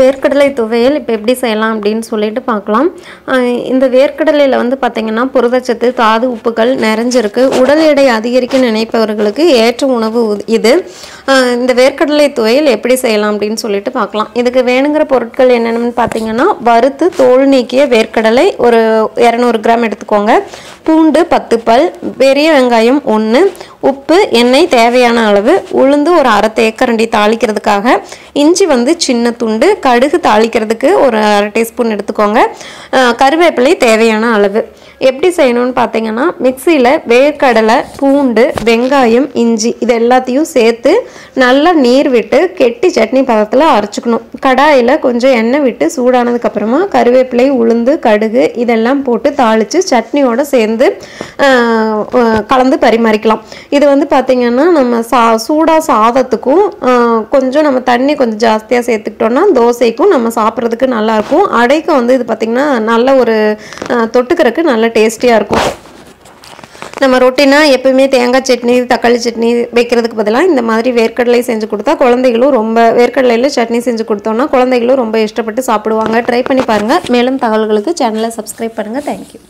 வேர்க்கடலை துவையல் இப்போ எப்படி செய்யலாம் அப்படின்னு சொல்லிட்டு பார்க்கலாம். இந்த வேர்க்கடலையில் வந்து பார்த்திங்கன்னா புரதச்சத்து தாது உப்புகள் நிறைஞ்சிருக்கு. உடல் எடை அதிகரிக்க நினைப்பவர்களுக்கு ஏற்ற உணவு இது. இந்த வேர்க்கடலை துவையல் எப்படி செய்யலாம் அப்படின்னு சொல்லிட்டு பார்க்கலாம். இதுக்கு வேணுங்கிற பொருட்கள் என்னென்னு பார்த்தீங்கன்னா வறுத்து தோல் நீக்கிய வேர்க்கடலை ஒரு இரநூறு கிராம் எடுத்துக்கோங்க. பூண்டு பத்து பல் பெரிய வெங்காயம் ஒன்று உப்பு எண்ணெய் தேவையான அளவு உளுந்து ஒரு அரை தேக்கரண்டி தாளிக்கிறதுக்காக இஞ்சி வந்து சின்ன துண்டு கடுகு தாளிக்கிறதுக்கு ஒரு அரை டீஸ்பூன் எடுத்துக்கோங்க. கருவேப்பிலை தேவையான அளவு. எப்படி செய்யணும்னு பார்த்தீங்கன்னா மிக்சியில் வேர்க்கடலை பூண்டு வெங்காயம் இஞ்சி இது எல்லாத்தையும் சேர்த்து நல்லா நீர் விட்டு கெட்டி சட்னி பதத்தில் அரைச்சிக்கணும். கடாயில் கொஞ்சம் எண்ணெய் விட்டு சூடானதுக்கப்புறமா கருவேப்பிலை உளுந்து கடுகு இதெல்லாம் போட்டு தாளித்து சட்னியோடு சேர்ந்து கலந்து பரிமாறிக்கலாம். இது வந்து பார்த்திங்கன்னா நம்ம சா சூடாக சாதத்துக்கும் கொஞ்சம் நம்ம தண்ணி கொஞ்சம் ஜாஸ்தியாக சேர்த்துக்கிட்டோம்னா தோசைக்கும் நம்ம சாப்பிட்றதுக்கு நல்லாயிருக்கும் அடைக்கு வந்து இது பார்த்திங்கன்னா நல்ல ஒரு தொட்டுக்கிறதுக்கு நல்ல டேஸ்டியாக இருக்கும். நம்ம ரொட்டினா எப்பவுமே தேங்காய் சட்னி தக்காளி சட்னி வைக்கிறதுக்கு பதிலாக இந்த மாதிரி வேர்க்கடலை செஞ்சு கொடுத்தா குழந்தைகளும் ரொம்ப வேர்க்கடலையில் சட்னி செஞ்சு கொடுத்தோம்னா குழந்தைகளும் ரொம்ப இஷ்டப்பட்டு சாப்பிடுவாங்க. ட்ரை பண்ணி பாருங்கள் மேலும் தகவல்களுக்கு சேனலை சப்ஸ்கிரைப் பண்ணுங்கள் தேங்க்யூ